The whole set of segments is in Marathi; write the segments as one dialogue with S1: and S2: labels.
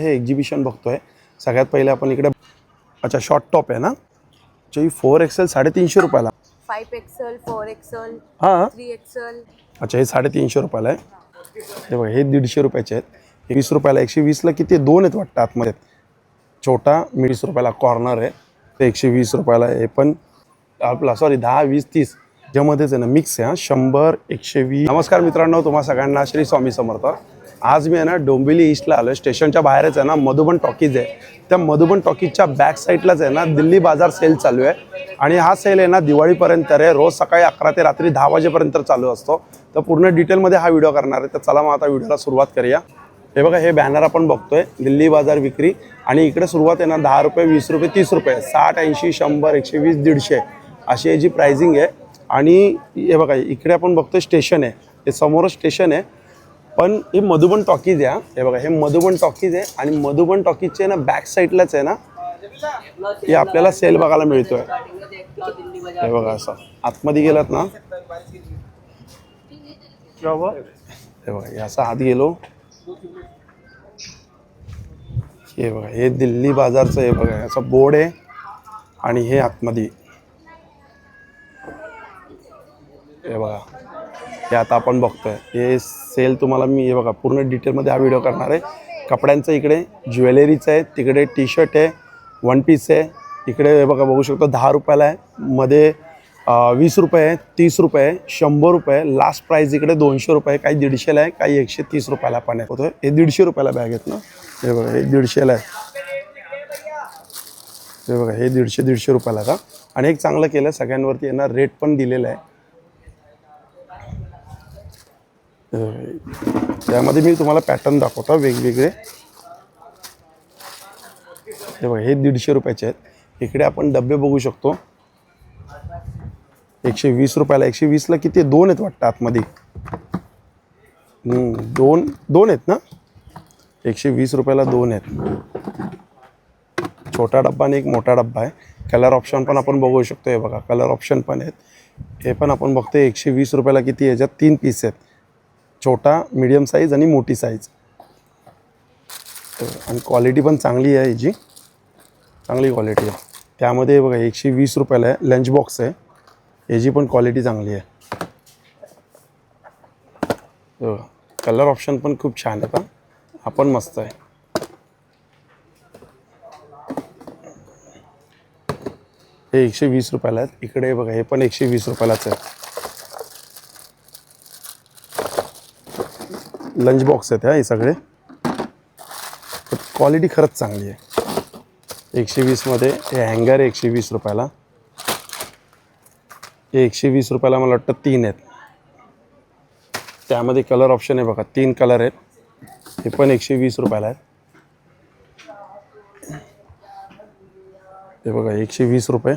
S1: हे एक्झिबिशन बघतोय. सगळ्यात पहिले आपण इकडे अच्छा शॉर्ट टॉप आहे ना? ही फोर एक्सेल साडेतीनशे रुपयाला.
S2: फाईव्ह एक्सेल फोर एक्सेल
S1: हां?
S2: थ्री एक्सेल
S1: अच्छा हे साडेतीनशे रुपयाला आहे. हे बघा हे दीडशे रुपयाचे आहेत. वीस रुपयाला एकशे वीसला किती? दोन आहेत वाटतं आतमध्ये. छोटा वीस रुपयाला कॉर्नर आहे. ते एकशे वीस रुपयाला आहे. हे पण आपला सॉरी दहा वीस तीस ज्यामध्येच आहे ना मिक्स आहे हा. शंभर एकशे वीस. नमस्कार मित्रांनो तुम्हा सगळ्यांना श्री स्वामी समर्थ. आज मी आहे ना डोंबिवली ईस्टला आलो स्टेशनच्या बाहेरच आहे ना मधुबन टॉकीज आहे. त्या मधुबन टॉकीजच्या बॅक साईडलाच आहे ना दिल्ली बाजार सेल चालू आहे. आणि हा सेल आहे ना दिवाळीपर्यंत आहे. रोज सकाळी अकरा ते रात्री दहा वाजेपर्यंत चालू असतो. तर पूर्ण डिटेलमध्ये हा व्हिडिओ करणार आहे. तर चला मग आता व्हिडिओला सुरुवात करूया. हे बघा हे बॅनर आपण बघतोय. दिल्ली बाजार विक्री. आणि इकडे सुरुवात आहे ना दहा रुपये वीस रुपये तीस रुपये. साठ ऐंशी शंभर एकशे वीस दीडशे. अशी याची प्राइसिंग आहे. आणि हे बघा इकडे आपण बघतोय स्टेशन आहे. हे समोर स्टेशन आहे. पण हे मधुबन टॉकीज आहे हे. बघा हे मधुबन टॉकीज आहे आणि मधुबन टॉकीजचे ना बॅक साईडलाच आहे ना हे आपल्याला सेल बघायला मिळतोय. हे बघा असं. आतमध्ये गेलात ना. हे बघा हे आत गेलो. हे बघा हे दिल्ली बाजारचं हे बघा याचा बोर्ड आहे आणि हे आतमध्ये. हे बघा. हे आता आपण बघतोय. हे सेल तुम्हाला मी हे बघा पूर्ण डिटेलमध्ये हा व्हिडिओ करणार आहे. कपड्यांचं इकडे ज्वेलरीचं आहे तिकडे टी शर्ट आहे वन पीस आहे. इकडे हे बघा बघू शकतो दहा रुपयाला आहे. मध्ये वीस रुपये आहे तीस रुपये आहे शंभर रुपये लास्ट प्राईज इकडे दोनशे रुपये काही दीडशेला आहे काही एकशे तीस रुपयाला पण आहे. होतं हे दीडशे रुपयाला बॅग आहेत ना? हे बघा हे दीडशेला आहे. हे बघा हे दीडशे दीडशे रुपयाला का? आणि एक चांगलं केलं सगळ्यांवरती यांना रेट पण दिलेला आहे अं, त्यामध्ये मी तुम्हाला पॅटर्न दाखवतो वेगवेगळे. हे बघा हे दीडशे रुपयाचे आहेत. इकडे आपण डबे बघू शकतो. एकशे वीस रुपयाला एकशे वीसला किती? दोन आहेत वाटतं आतमध्ये. दोन दोन आहेत ना? एकशे वीस रुपयाला दोन आहेत. छोटा डब्बा आणि एक मोठा डब्बा आहे. कलर ऑप्शन पण आपण बघू शकतो हे बघा. कलर ऑप्शन पण आहेत. हे पण आपण बघतो एकशे वीस रुपयाला किती याच्यात तीन पीस आहेत. छोटा मीडियम साईज आणि मोठी साईज आणि क्वालिटी पण चांगली आहे याची चांगली क्वालिटी आहे. त्यामध्ये बघा एकशे वीस रुपयाला आहे. लंच बॉक्स आहे. याची पण क्वालिटी चांगली आहे. कलर ऑप्शन पण खूप छान आहे हा पण मस्त आहे. हे एकशे वीस रुपयाला आहेत. इकडे बघा हे पण एकशे वीस रुपयालाच आहे. लंच बॉक्स आहेत हे सगळे. क्वालिटी खरंच चांगली आहे. एकशे वीसमध्ये हे हँगर आहे एकशे वीस रुपयाला. हे एकशे वीस रुपयाला मला वाटतं तीन आहेत. त्यामध्ये कलर ऑप्शन आहे बघा तीन कलर आहेत. हे पण एकशे वीस रुपयाला आहेत. हे बघा एकशे वीस रुपये.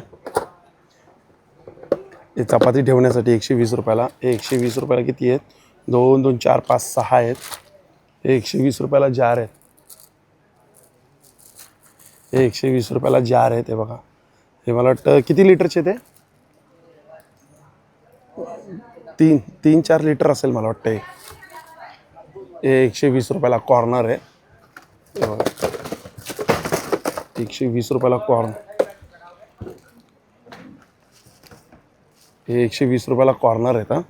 S1: हे चपाती ठेवण्यासाठी एकशे वीस रुपयाला. हे एकशे वीस रुपयाला किती आहेत? दोन दोन चार पाच सहा आहेत. हे एकशे वीस रुपयाला जार आहेत. हे एकशे वीस रुपयाला जार आहेत हे बघा. हे मला वाटतं किती लिटरचे ते? तीन तीन चार लिटर असेल मला वाटतं हे. एकशे वीस रुपयाला कॉर्नर आहे. हे बघा. एकशे वीस रुपयाला कॉर्नर. हे एकशे वीस रुपयाला कॉर्नर आहेत हां.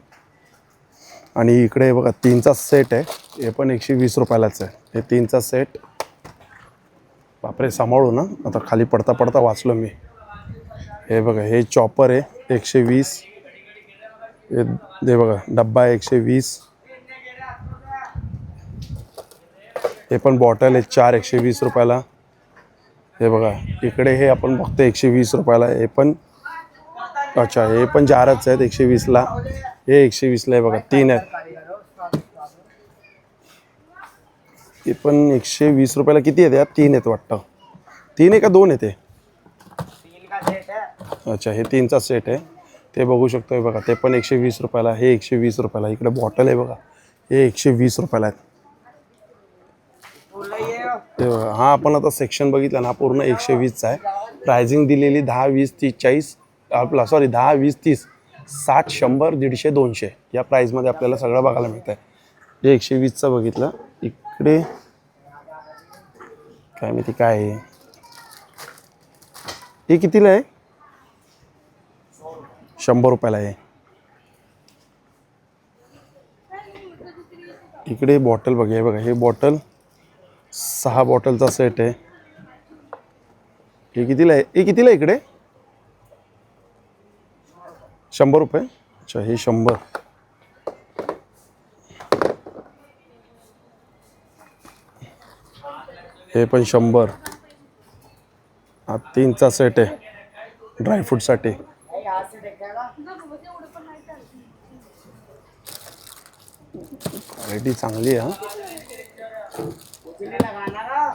S1: आणि इकडे बघा तीनचा सेट आहे. हे पण एकशे वीस रुपयालाच आहे. हे तीनचा सेट बापरे सांभाळू ना. आता खाली पडता पडता वाचलो मी. हे बघा हे चॉपर आहे एकशे वीस. हे हे बघा डब्बा आहे एकशे वीस. हे पण बॉटल आहे चार एकशे वीस रुपयाला. हे बघा इकडे हे आपण बघतो एकशे वीस रुपयाला. हे पण अच्छा हे पण चारच आहेत एकशे वीसला. हे एकशे वीसला आहे बघा तीन आहेत. ते पण एकशे वीस रुपयाला किती येते यात तीन आहेत वाटतं. तीन आहे का दोन येते अच्छा हे तीनचा सेट आहे. ते बघू शकतो बघा ते पण एकशे वीस रुपयाला हे एकशे वीस रुपयाला. इकडे बॉटल आहे बघा हे एकशे वीस रुपयाला आहेत. ते बघा हा आपण आता सेक्शन बघितलं ना पूर्ण एकशे वीसचा आहे. प्रायझिंग दिलेली दहा वीस तीस चाळीस आपला सॉरी दहा वीस तीस. सात शंभर दीडशे दोनशे या प्राईजमध्ये आपल्याला सगळं बघायला मिळतं आहे हे एकशे वीसचं बघितलं. इकडे काय माहिती काय आहे? हे कितीला आहे? शंभर रुपयाला आहे. इकडे बॉटल बघा हे बघा हे बॉटल सहा बॉटलचा सेट आहे. हे कितीला आहे? हे कितीला आहे इकडे? शंभर रुपये? अच्छा हे शंभर. हे पण शंभर. हा तीनचा सेट आहे. ड्रायफ्रूटसाठी क्वालिटी चांगली आहे हा.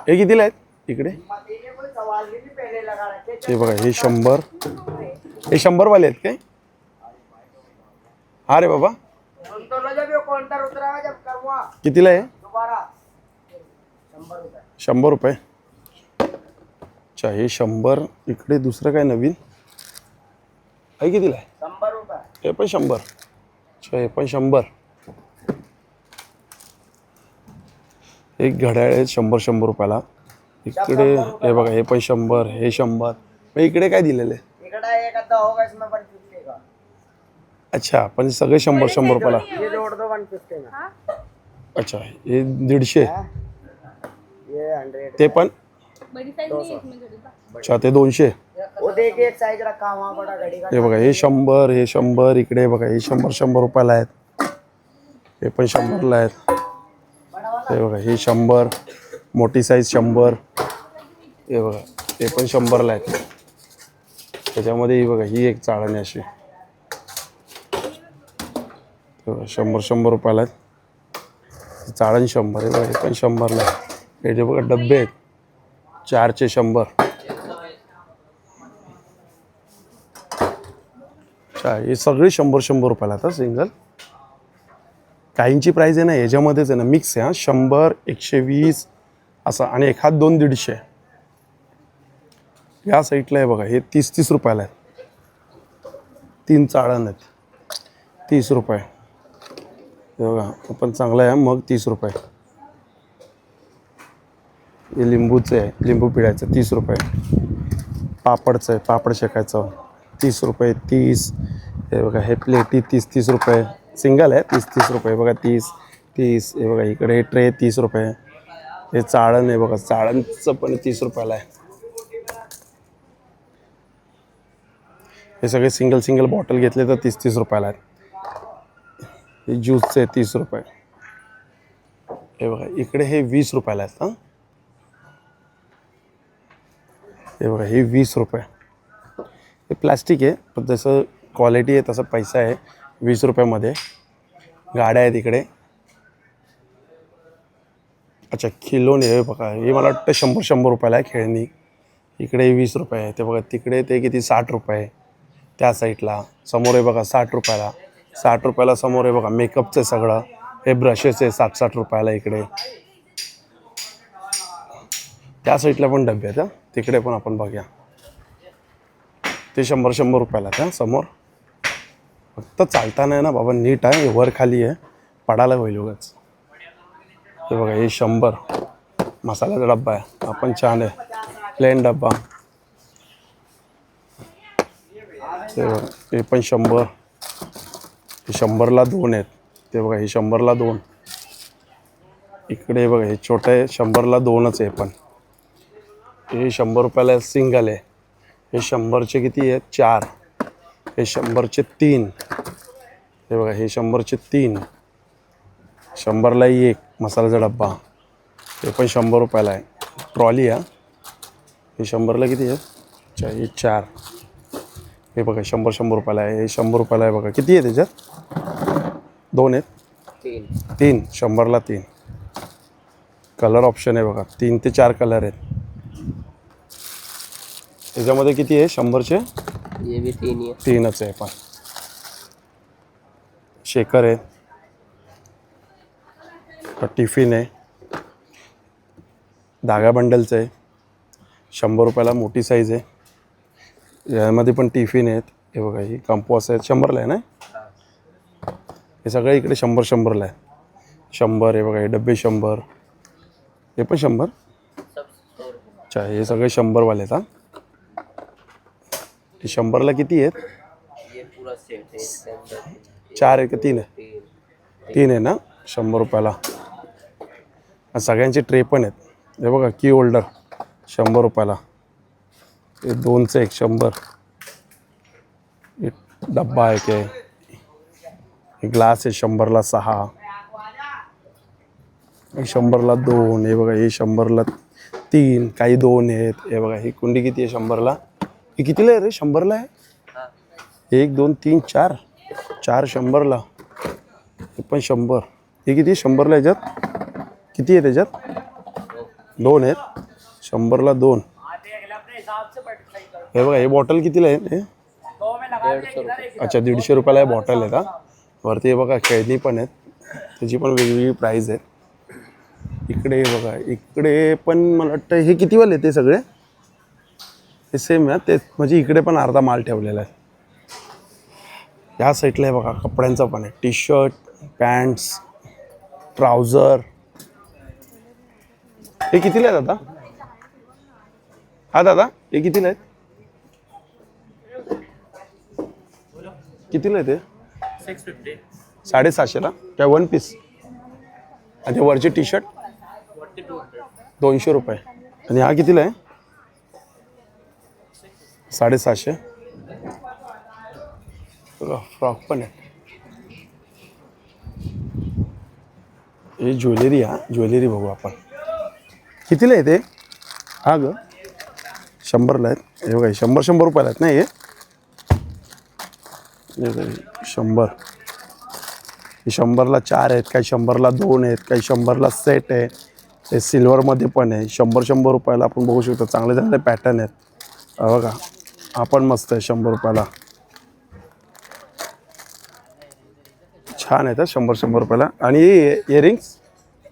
S1: हे कितीला आहेत? इकडे. हे बघा हे शंभर. हे शंभरवाले आहेत काय? हा रे बाबा. कितीला आहे? शंभर रुपये. अच्छा हे शंभर. इकडे दुसरं काय नवीन? आहे कितीला आहे? हे पण शंभर. अच्छा हे पण शंभर. एक घड्याळ आहे शंभर शंभर रुपयाला. इकडे हे बघा हे पण शंभर हे शंभर. मग इकडे काय दिलेलं आहे?
S3: अद्धा होगा इसमें वन फिफ्टी का?
S1: अच्छा पण सगळे शंभर शंभर रुपयाला.
S3: ये जोड़ दो वन फिफ्टी में
S1: अच्छा हे दीडशे.
S3: ये हंड्रेड
S1: ते पण?
S2: बड़ी साइज नहीं है इसमें घड़ी का
S1: अच्छा ते दोनशे.
S3: वो देखिए एक साइज रखा वहाँ बड़ा घड़ी का
S1: हे बघा हे शंभर हे शंभर इकडे बघा हे शंभर शंभर रुपयाला आहेत. हे पण शंभरला आहेत. हे बघा हे शंभर मोठी साईज शंभर. हे बघा हे पण शंभरला आहेत. त्याच्यामध्ये बघा ही एक चाळणी अशी. शंभर शंभर रुपयाला आहेत. चाळण शंभर आहे बघा पण शंभरला आहे. हे जे बघा डबे आहेत. चारचे शंभर. हे सगळे शंभर शंभर रुपयाला आता सिंगल काहींची प्राईज आहे ना याच्यामध्येच आहे ना मिक्स आहे हा. शंभर एकशे वीस असं. आणि एखाद दोन दीडशे. या साईडला आहे बघा हे तीस तीस रुपयाला आहे तीन चाळण आहेत. तीस रुपये. हे बघा पण चांगलं आहे मग तीस रुपये. हे लिंबूचं आहे लिंबू पिळायचं तीस रुपये. पापडचं आहे पापड शेकायचं तीस रुपये तीस. हे बघा हे प्लेटी तीस तीस रुपये. सिंगल आहे तीस तीस रुपये बघा तीस तीस. हे बघा इकडे हे ट्रे तीस रुपये. हे चाळण आहे बघा चाळणचं पण तीस रुपयाला आहे. हे सगळे सिंगल सिंगल बॉटल घेतले तर तीस तीस रुपयाला आहेत. हे ज्यूसचे तीस रुपये. हे बघा इकडे हे वीस रुपयाला आहेत हां. हे बघा हे वीस रुपये. हे प्लॅस्टिक आहे पण जसं क्वालिटी आहे तसं पैसा आहे वीस रुपयामध्ये. गाड्या आहेत इकडे. अच्छा खिलोने हे बघा. हे मला वाटतं शंभर शंभर रुपयाला आहे खेळणी. इकडे वीस रुपये आहे. ते बघा तिकडे ते किती साठ रुपये आहे. त्या साईडला समोर आहे बघा साठ रुपयाला. साठ रुपयाला समोर आहे बघा मेकअपचं सगळं. हे ब्रशेस आहे साठ साठ रुपयाला इकडे. त्या साईडला पण डबे आहेत तिकडे पण आपण बघूया. ते शंभर शंभर रुपयाला त्या समोर. फक्त चालताना आहे ना बाबा नीट आहे. हे वर खाली आहे. पडायला होईल उगाच. हे बघा हे शंभर. मसाल्याचा डब्बा आहे. आपण पण छान आहे. प्लेन डब्बा. ते बघा हे पण शंभर. हे शंभरला दोन आहेत. ते बघा हे शंभरला दोन. इकडे बघा हे छोटं आहे शंभरला दोनच आहे पण. हे शंभर रुपयाला सिंगल आहे. हे शंभरचे किती आहेत? चार. हे शंभरचे तीन. हे बघा हे शंभरचे तीन. शंभरलाही एक मसाल्याचा डब्बा. हे पण शंभर रुपयाला आहे. ट्रॉली आहे हे शंभरला किती आहे अच्छा हे चार. हे बघा शंभर शंभर रुपयाला आहे. हे शंभर रुपयाला आहे बघा. किती आहे त्याच्यात? दोन आहेत?
S3: तीन.
S1: तीन. शंभरला तीन. कलर ऑप्शन आहे बघा. तीन ते चार कलर आहेत. त्याच्यामध्ये किती आहे? शंभरचे?
S3: ये भी तीन
S1: तीनच आहे पण. शेकर आहे. हा टिफिन आहे. धागा बंडलचं आहे. शंभर रुपयाला मोठी साईज आहे. यामध्ये पण टिफिन आहेत. हे बघा ही कंपॉस आहेत शंभरला आहे ना? हे सगळं इकडे शंभर शंभरला आहे. शंभर हे बघा हे डबे शंभर. हे पण शंभर? अच्छा हे सगळे शंभरवाले आहेत हा? हे शंभरला किती आहेत? चार आहे का तीन आहे?
S3: तीन
S1: आहे ना? शंभर रुपयाला. आणि सगळ्यांचे ट्रे पण आहेत. हे बघा की होल्डर शंभर रुपयाला. हे दोनचं एक शंभर. एक डब्बा एक आहे ग्लास आहे शंभरला सहा. हे शंभरला दोन हे बघा हे शंभरला तीन काही दोन आहेत. हे बघा ही कुंडी किती आहे शंभरला? हे कितीला आहे रे? शंभरला आहे? एक दोन तीन चार. चार शंभरला. हे पण शंभर. हे किती शंभरला याच्यात किती आहे त्याच्यात? दोन आहेत. शंभरला दोन. हे बघा हे बॉटल कितीला आहे? अच्छा दीडशे रुपयाला हे बॉटल आहे का वरती हे बघा खेळणी पण आहेत. त्याची पण वेगवेगळी प्राईज आहे इकडे बघा इकडे पण मला वाटतं हे कितीवाले ते सगळे? हे सेम आहे ते म्हणजे इकडे पण अर्धा माल ठेवलेला आहे. या साईडला आहे बघा कपड्यांचं पण आहे. टी शर्ट पॅन्ट्स ट्राउझर हे कितीला आहे दादा? हा दादा हे कितीला आहेत? कितीला आहे ते?
S3: सिक्स फिफ्टी
S1: साडेसहाशेला काय वन पीस आणि ते वरचे T shirt
S3: forty two hundred
S1: दोनशे रुपये. आणि हा कितीला आहे? साडेसहाशे. फ्रॉक पण आहे. हे ज्वेलरी हा ज्वेलरी बघू आपण. कितीला आहे ते? हा ग. शंभरला आहेत. हे बघा हे शंभर शंभर रुपयाला आहेत ना हे? शंभर. हे शंभरला चार आहेत काही शंभरला दोन आहेत काही शंभरला सेट आहे. ते सिल्वरमध्ये पण आहे. शंभर शंभर रुपयाला आपण बघू शकतो. चांगले चांगले पॅटर्न आहेत. बघा. हा पण मस्त आहे शंभर रुपयाला. छान आहेत शंभर शंभर रुपयाला. आणि इयरिंग्स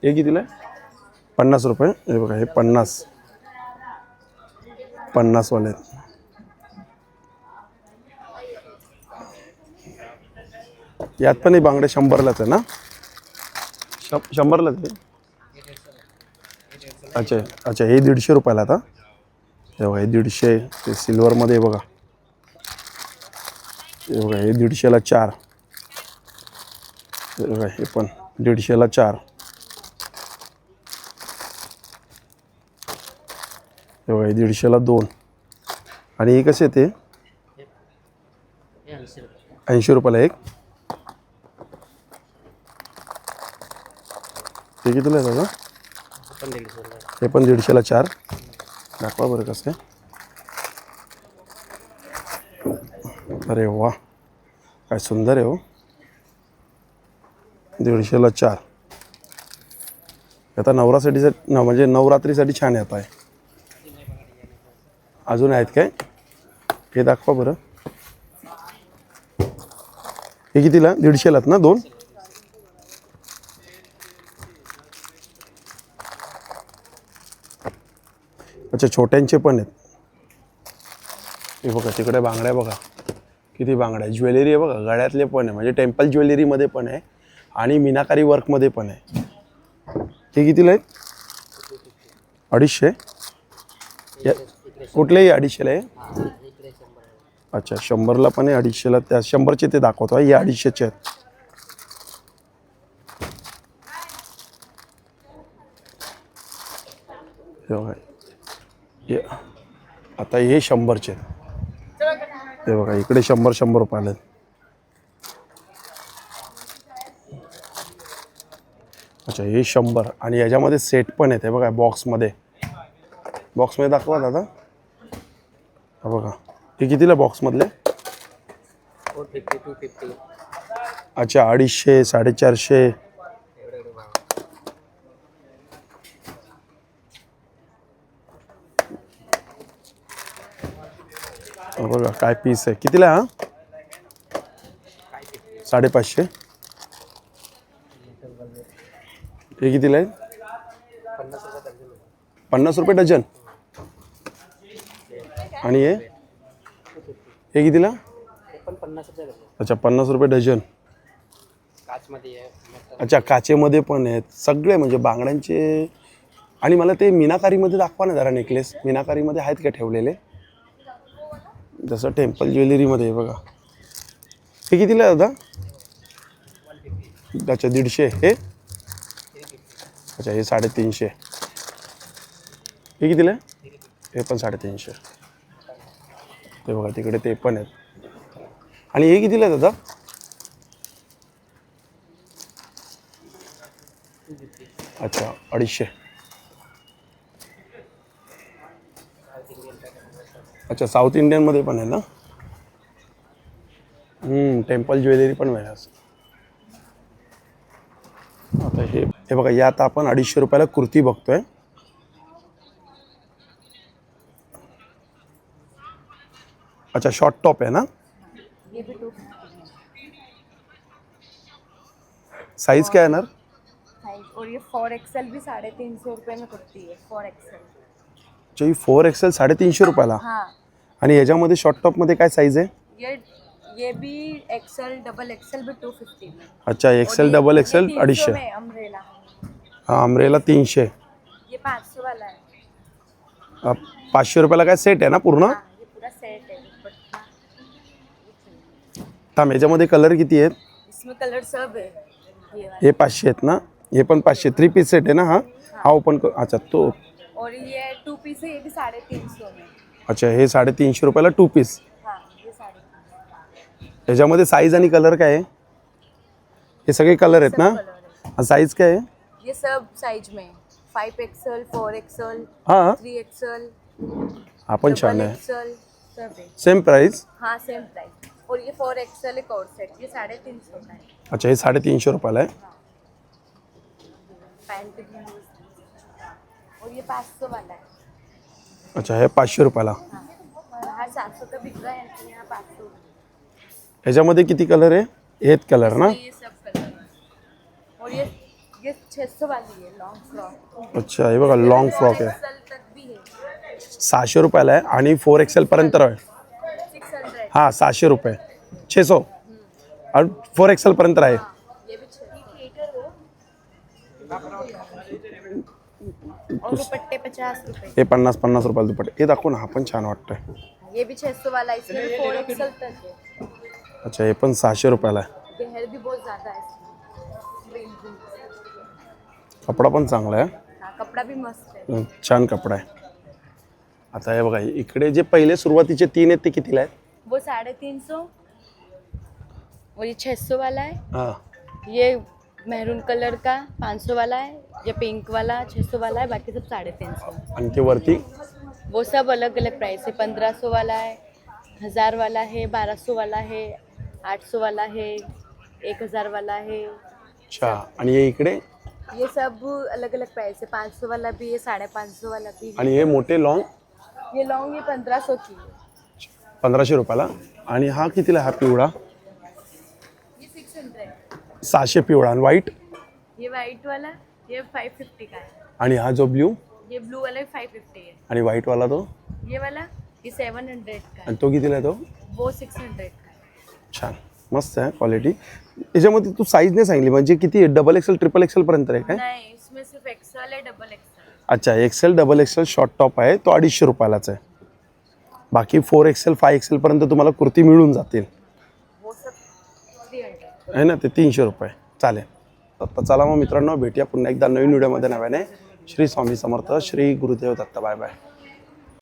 S1: हे कितीला आहे? पन्नास रुपये. हे बघा हे पन्नास. पन्नासवाले आहेत. यात पण हे बांगडे शंभरलाच आहे ना? शं शंभरलाच आहे? अच्छा अच्छा हे दीडशे रुपयाला आता. हे हे दीडशे ते सिल्वरमध्ये बघा. हे बघा हे दीडशेला चार. हे बघा हे पण दीडशेला चार. हे बघा हे दीडशेला दोन. आणि हे कसे ते? ऐंशी रुपयाला एक. कितीला आहे दादा? हे पण दीडशेला चार. दाखवा बरं कसं आहे. अरे वा. काय सुंदर आहे हो. दीडशेला चार. आता नवरासाठी न म्हणजे नवरात्रीसाठी छान येत आहे अजून आहेत काय? हे दाखवा बरं. हे कितीला? दीडशेलात ना दोन? अच्छा छोट्यांचे पण आहेत. हे बघा तिकडे बांगड्या बघा. किती बांगड्या ज्वेलरी आहे बघा गळ्यातले पण आहे. म्हणजे टेम्पल ज्वेलरीमध्ये पण आहे आणि मीनाकारी वर्कमध्ये पण आहे. हे कितीला आहेत? अडीचशे? या कुठलेही अडीचशेला आहे? अच्छा शंभरला पण आहे अडीचशेला त्या शंभरचे ते दाखवतो. हे अडीचशेचे आहेत हे बघा हे आता हे शंभरचे. हे बघा इकडे शंभर शंभर रुपयाला. अच्छा हे शंभर. आणि याच्यामध्ये सेट पण आहेत. हे बघा बॉक्समध्ये बॉक्समध्ये दाखवा दादा. हा बघा. हे कितीला बॉक्समधले अच्छा अडीचशे साडेचारशे. बघा काय पीस आहे. कितीला हा? साडेपाचशे. हे कितीला आहे?
S3: पन्नास रुपये डझन.
S1: आणि हे? हे कितीला? अच्छा पन्नास रुपये डझन. अच्छा काचेमध्ये पण आहेत. सगळे म्हणजे बांगड्यांचे. आणि मला ते मीनाकारीमध्ये दाखवा ना जरा नेकलेस मीनाकारीमध्ये आहेत का ठेवलेले? जसं टेम्पल ज्वेलरीमध्ये बघा. हे कितीला आहे दादा? अच्छा दीडशे हे? अच्छा हे साडेतीनशे. हे कितीला आहे? हे पण साडेतीनशे. ते बघा तिकडे ते पण आहेत. आणि हे कितीला आहे दादा? अच्छा अडीचशे. अच्छा साऊथ इंडियनमध्ये पण आहे ना? टेम्पल ज्वेलरी पण मिळेल आता हे हे बघा या आता आपण अडीचशे रुपयाला कुर्ती बघतोय. अच्छा शॉर्ट टॉप आहे ना?
S2: साइज
S1: साईज काय येणार?
S2: और ये फोर भी साढ़े तीन सौ रुपये में कुर्ती है फोर
S1: ही फोर एक्सेल साडेतीनशे रुपयाला.
S2: हाँ.
S1: आणि याच्यामध्ये शॉर्ट टॉपमध्ये काय साईज आहे?
S2: ये ये भी एक्सएल डबल एक्सएल भी टू फिफ्टी में
S1: अच्छा एक्सेल डबल एक्सेल अडीचशे.
S2: अम्ब्रेला
S1: हा अमरेला तीनशे.
S2: ये पाँच सौ वाला है.
S1: अ, पाचशे रुपयाला काय सेट आहे ना पूर्ण?
S2: हाँ ये पूरा सेट है. दुपट्टा
S1: थांब याच्यामध्ये कलर किती आहेत?
S2: इसमें कलर सब है. ये वाला.
S1: हे पाचशे आहेत ना? हे पण पाचशे. थ्री पीस सेट आहे ना हा? हा. ओपन कर. अच्छा तो
S2: और ये टू पीस है ये भी साढ़े तीन सौ में।
S1: अच्छा हे साडेतीनशे रुपयाला टू पीस
S2: हाँ ये साढ़े तीन सौ।
S1: याच्यामध्ये साईज आणि कलर काय आहे? हे सगळे कलर आहेत ना? साईज काय आहे?
S2: ये सब साइज में फाइव एक्सएल फोर एक्सएल
S1: हा.
S2: थ्री एक्सएल
S1: हा पण छान आहे.
S2: सब है।
S1: सेम प्राइस
S2: हाँ सेम प्राइस और ये फोर एक्सएल एक और सेट ये साढ़े तीन सौ का है।
S1: अच्छा हे साडेतीनशे रुपयाला आहे.
S2: पैंट भी है। और ये पाँच सौ वाला है
S1: अच्छा हे पाचशे रुपयाला.
S2: हाँ. बाहर सात सौ का बिक रहा है तो यहाँ पाँच सौ
S1: याच्यामध्ये किती कलर आहे? हेच कलर ना?
S2: ये सब कलर है और ये ये छः सौ वाली है लॉन्ग फ्रॉक
S1: अच्छा हे बघा लॉंग फ्रॉक आहे.
S2: एक्सएल तक भी है
S1: सहाशे रुपयाला आहे आणि फोर एक्सेल पर्यंत आहे
S2: सिक्स हंड्रेड
S1: हां सहाशे रुपये. छे सौ और फोर एक्सेल पर्यंत आहे
S2: ये भी छः सौ और पचास रुपए
S1: हे पन्नास पन्नास रुपयाला दुपट्टे. हे दाखव ना हा पण छान वाटतंय.
S2: ये भी छः सौ वाला है इसमें भी फोर एक्सएल तक है
S1: अच्छा हे पण सहाशे रुपयाला आहे.
S2: गहर भी बहुत ज़्यादा है इसमें Green, green.
S1: कपडा पण चांगला आहे.
S2: हाँ कपड़ा भी मस्त है
S1: हं, छान कपडा आहे. आता हे बघा इकडे जे पहिले सुरुवातीचे तीन आहेत ते कितीला आहेत?
S2: वो साढ़े तीन सौ और ये छः सौ वाला है
S1: हां.
S2: ये मैरून कलर का पाँच सौ वाला है ये पिंक वाला छः सौ वाला है बाकी सब साढ़े तीन सौ।
S1: आणि ते वरती?
S2: वो सब अलग अलग प्राइस है। पंद्रह सौ वाला है हज़ार वाला है बारह सौ वाला है आठ सौ वाला है एक हज़ार वाला है।
S1: अच्छा आणि हे इकडे?
S2: ये सब अलग अलग प्राइस है। पाँच सौ वाला भी है साढ़े पाँच सौ वाला भी है।
S1: आणि हे मोठे लॉंग
S2: ये लॉन्ग ये पंद्रह सौ की है।
S1: पंधराशे रुपयाला. आणि हा कितीला हा पिवळा? सहाशे पिवळा आणि व्हाईट
S2: ये वाइट वाला ये फाइव फिफ्टी का है
S1: आणि हा जो ब्ल्यू
S2: ये ब्लू वाला फाइव फिफ्टी है
S1: आणि व्हाईटवाला तो?
S2: ये वाला ये सेवन हंड्रेड का है
S1: आणि तो कितीला आहे तो?
S2: वो सिक्स हंड्रेड का है
S1: छान. मस्त आहे क्वालिटी याच्यामध्ये तू साईज नाही सांगली म्हणजे किती डबल एक्सेल ट्रिपल एक्सेल पर्यंत आहे काय?
S2: नहीं इसमें सिर्फ एक्सएल है डबल
S1: अच्छा XL double XL short top आहे तो अडीचशे रुपयालाच आहे. बाकी फोर एक्सेल फाय एक्सेल पर्यंत तुम्हाला कुर्ती मिळून जातील
S2: वो सब थ्री हंड्रेड
S1: आहे ना ते तीनशे रुपये. चालेल. तर चला मग मित्रांनो भेटूया पुन्हा एकदा नवीन व्हिडिओमध्ये. नव्याने. श्री स्वामी समर्थ श्री गुरुदेव दत्त. Bye bye.